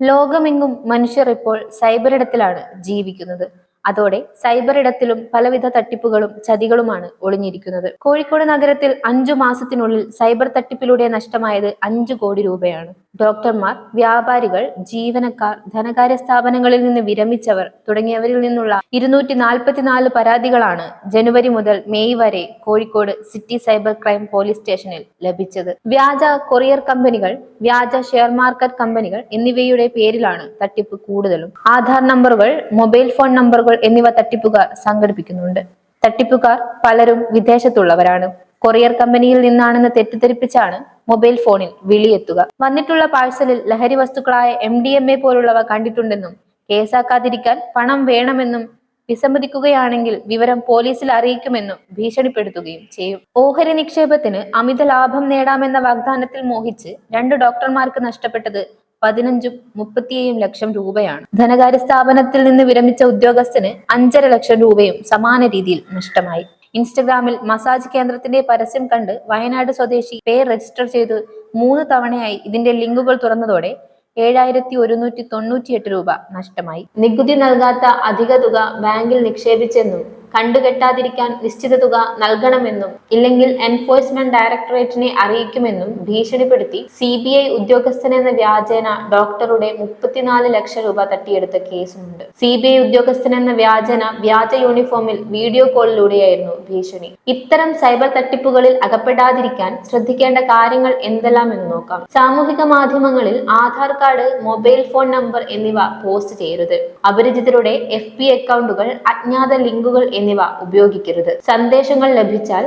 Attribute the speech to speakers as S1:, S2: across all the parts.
S1: ലോകമെങ്ങും മനുഷ്യർ ഇപ്പോൾ സൈബറിടത്തിലാണ് ജീവിക്കുന്നത്. അതോടെ സൈബർ ഇടത്തിലും പലവിധ തട്ടിപ്പുകളും ചതികളുമാണ് ഒളിഞ്ഞിരിക്കുന്നത്. കോഴിക്കോട് നഗരത്തിൽ അഞ്ചു മാസത്തിനുള്ളിൽ സൈബർ തട്ടിപ്പിലൂടെ നഷ്ടമായത് അഞ്ചു കോടി രൂപയാണ്. ഡോക്ടർമാർ വ്യാപാരികൾ ജീവനക്കാർ ധനകാര്യ സ്ഥാപനങ്ങളിൽ നിന്ന് വിരമിച്ചവർ തുടങ്ങിയവരിൽ നിന്നുള്ള ഇരുന്നൂറ്റി നാൽപ്പത്തിനാല് പരാതികളാണ് ജനുവരി മുതൽ മെയ് വരെ Kozhikode city cyber crime police സ്റ്റേഷനിൽ ലഭിച്ചത്. വ്യാജ കൊറിയർ കമ്പനികൾ വ്യാജ ഷെയർ മാർക്കറ്റ് കമ്പനികൾ എന്നിവയുടെ പേരിലാണ് തട്ടിപ്പ് കൂടുതലും. ആധാർ നമ്പറുകൾ മൊബൈൽ ഫോൺ നമ്പറുകൾ എന്നിവ തട്ടിപ്പുകാർ സംഘടിപ്പിക്കുന്നുണ്ട്. തട്ടിപ്പുകാർ പലരും വിദേശത്തുള്ളവരാണ്. കൊറിയർ കമ്പനിയിൽ നിന്നാണെന്ന് തെറ്റിദ്ധരിപ്പിച്ചാണ് മൊബൈൽ ഫോണിൽ വിളിയെത്തുക. വന്നിട്ടുള്ള പാഴ്സലിൽ ലഹരി വസ്തുക്കളായ എം ഡി എം എ പോലുള്ളവ കണ്ടിട്ടുണ്ടെന്നും കേസാക്കാതിരിക്കാൻ പണം വേണമെന്നും വിസമ്മതിക്കുകയാണെങ്കിൽ വിവരം പോലീസിൽ അറിയിക്കുമെന്നും ഭീഷണിപ്പെടുത്തുകയും ചെയ്യും. ഓഹരി നിക്ഷേപത്തിന് അമിത ലാഭം നേടാമെന്ന വാഗ്ദാനത്തിൽ മോഹിച്ച് രണ്ട് ഡോക്ടർമാർക്ക് നഷ്ടപ്പെട്ടത് പതിനഞ്ചും മുപ്പത്തിയേഴും ലക്ഷം രൂപയാണ്. ധനകാര്യ സ്ഥാപനത്തിൽ നിന്ന് വിരമിച്ച ഉദ്യോഗസ്ഥന് അഞ്ചര ലക്ഷം രൂപയും സമാന രീതിയിൽ നഷ്ടമായി. ഇൻസ്റ്റഗ്രാമിൽ മസാജ് കേന്ദ്രത്തിന്റെ പരസ്യം കണ്ട് വയനാട് സ്വദേശി പേര് രജിസ്റ്റർ ചെയ്ത് മൂന്ന് തവണയായി ഇതിന്റെ ലിങ്കുകൾ തുറന്നതോടെ ഏഴായിരത്തി ഒരുന്നൂറ്റി തൊണ്ണൂറ്റിയെട്ട് രൂപ നഷ്ടമായി. നികുതി നൽകാത്ത അധിക തുക ബാങ്കിൽ നിക്ഷേപിച്ചെന്നും കണ്ടുകെട്ടാതിരിക്കാൻ നിശ്ചിത തുക നൽകണമെന്നും ഇല്ലെങ്കിൽ എൻഫോഴ്സ്മെന്റ് ഡയറക്ടറേറ്റിനെ അറിയിക്കുമെന്നും ഭീഷണിപ്പെടുത്തി സി ബി ഐ ഉദ്യോഗസ്ഥനെന്ന വ്യാജേന ഡോക്ടറുടെ മുപ്പത്തിനാല് ലക്ഷം രൂപ തട്ടിയെടുത്ത കേസുമുണ്ട്. സി ബി ഐ ഉദ്യോഗസ്ഥനെന്ന വ്യാജന വ്യാജ യൂണിഫോമിൽ വീഡിയോ കോളിലൂടെയായിരുന്നു ഭീഷണി. ഇത്തരം സൈബർ തട്ടിപ്പുകളിൽ അകപ്പെടാതിരിക്കാൻ ശ്രദ്ധിക്കേണ്ട കാര്യങ്ങൾ എന്തെല്ലാം എന്ന് നോക്കാം. സാമൂഹിക മാധ്യമങ്ങളിൽ Aadhaar card mobile phone number എന്നിവ പോസ്റ്റ് ചെയ്യരുത്. അപരിചിതരുടെ എഫ് അക്കൗണ്ടുകൾ അജ്ഞാത ലിങ്കുകൾ എന്നിവ ഉപയോഗിക്കരുത്. സന്ദേശങ്ങൾ ലഭിച്ചാൽ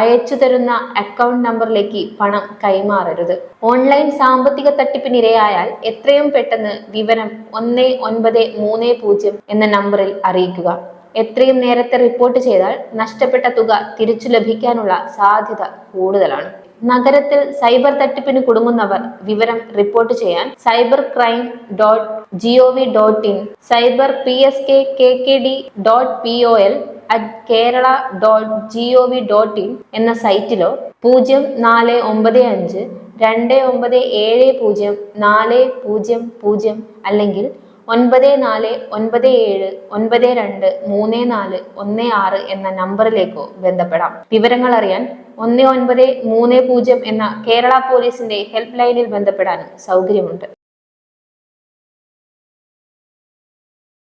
S1: അയച്ചു തരുന്ന അക്കൗണ്ട് നമ്പറിലേക്ക് പണം കൈമാറരുത്. ഓൺലൈൻ സാമ്പത്തിക തട്ടിപ്പിനിരയായാൽ എത്രയും പെട്ടെന്ന് വിവരം ഒന്ന് ഒൻപത് മൂന്ന് പൂജ്യം എന്ന നമ്പറിൽ അറിയിക്കുക. എത്രയും നേരത്തെ റിപ്പോർട്ട് ചെയ്താൽ നഷ്ടപ്പെട്ട തുക തിരിച്ചു ലഭിക്കാനുള്ള സാധ്യത കൂടുതലാണ്. നഗരത്തിൽ സൈബർ തട്ടിപ്പിന് കുടുങ്ങുന്നവർ വിവരം റിപ്പോർട്ട് ചെയ്യാൻ cyber crime dot G O V dot in cyber P S K K K D dot P O L at Kerala dot G O V dot in എന്ന സൈറ്റിലോ പൂജ്യം നാല് ഒമ്പത് അഞ്ച് രണ്ട് ഒമ്പത് ഏഴ് പൂജ്യം നാല് പൂജ്യം പൂജ്യം അല്ലെങ്കിൽ ഒൻപത് നാല് ഒൻപത് ഏഴ് ഒൻപത് രണ്ട് മൂന്ന് നാല് ഒന്ന് ആറ് എന്ന നമ്പറിലേക്കോ ബന്ധപ്പെടാം. വിവരങ്ങൾ അറിയാൻ ഒന്ന് ഒൻപത് മൂന്ന് പൂജ്യം എന്ന കേരള പോലീസിന്റെ ഹെൽപ്പ് ലൈനിൽ ബന്ധപ്പെടാനും സൗകര്യമുണ്ട്.